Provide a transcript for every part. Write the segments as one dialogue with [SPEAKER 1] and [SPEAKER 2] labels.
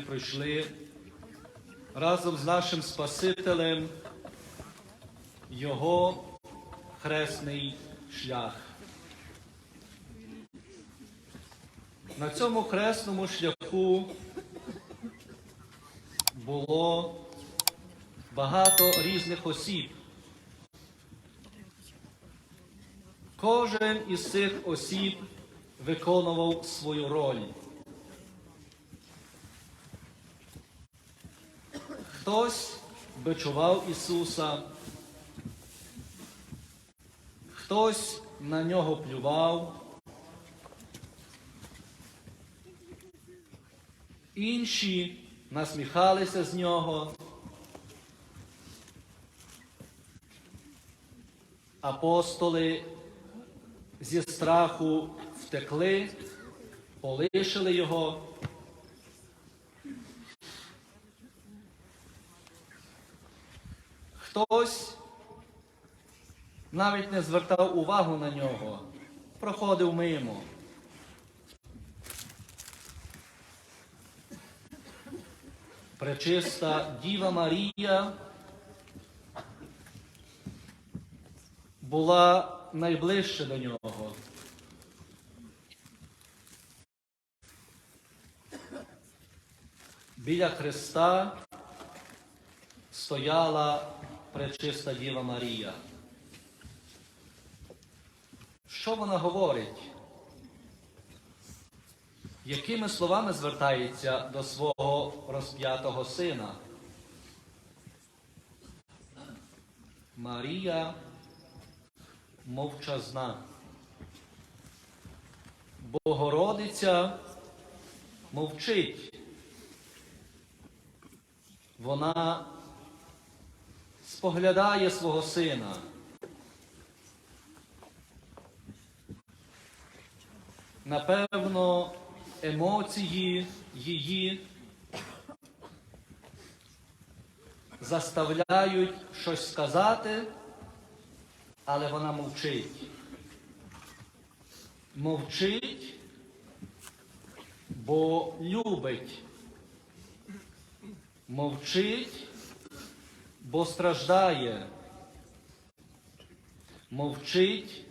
[SPEAKER 1] пройшли разом з нашим Спасителем Його хресний шлях. На цьому хресному шляху було багато різних осіб. Кожен із цих осіб виконував свою роль. Хтось бичував Ісуса, хтось на нього плював, інші насміхалися з нього. Апостоли зі страху втекли, полишили його. Хтось навіть не звертав увагу на нього, проходив мимо. Пречиста Діва Марія була найближче до нього. Біля Христа стояла пречиста Діва Марія. Що вона говорить? Якими словами звертається до свого розп'ятого сина? Марія мовчазна. Богородиця мовчить. Вона споглядає свого сина. Напевно, емоції її заставляють щось сказати, але вона мовчить. Мовчить, бо любить. Мовчить, бо страждає. Мовчить,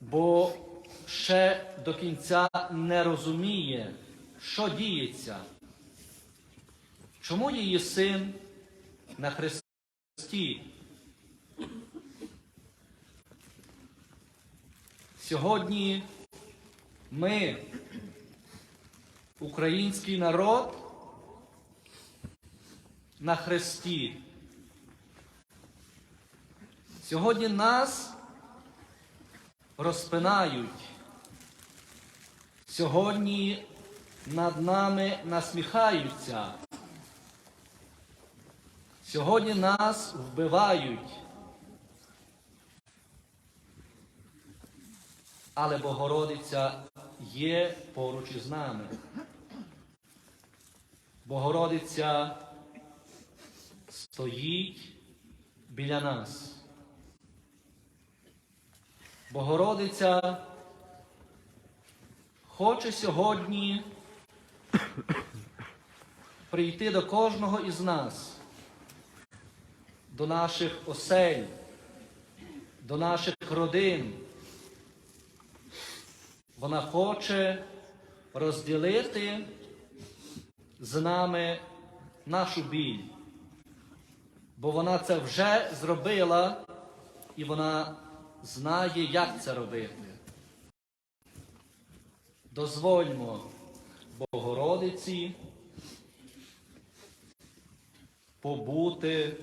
[SPEAKER 1] бо ще до кінця не розуміє, що діється. Чому її син на Христі? Сьогодні ми, український народ, на Христі. Сьогодні нас розпинають. Сьогодні над нами насміхаються. Сьогодні нас вбивають. Але Богородиця є поруч із нами. Богородиця стоїть біля нас. Богородиця хоче сьогодні прийти до кожного із нас, до наших осель, до наших родин. Вона хоче розділити з нами нашу біль, бо вона це вже зробила і вона знає, як це робити. Дозвольмо Богородиці побути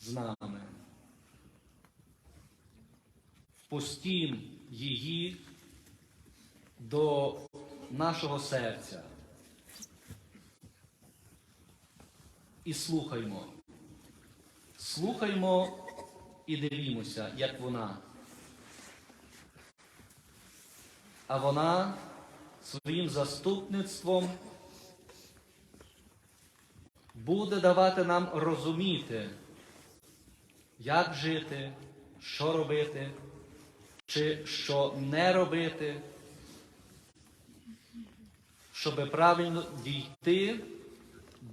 [SPEAKER 1] з нами. Впустім її до нашого серця. І слухаймо. Слухаймо і дивімося, як вона. А вона своїм заступництвом буде давати нам розуміти, як жити, що робити, чи що не робити, щоб правильно дійти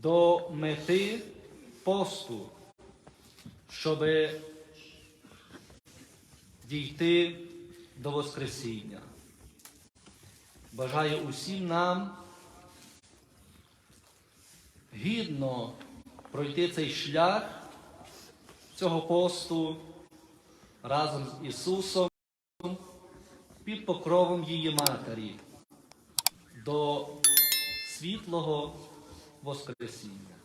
[SPEAKER 1] до мети посту, щоб дійти до Воскресіння. Бажаю усім нам гідно пройти цей шлях цього посту разом з Ісусом під покровом її Матері до світлого Воскресіння.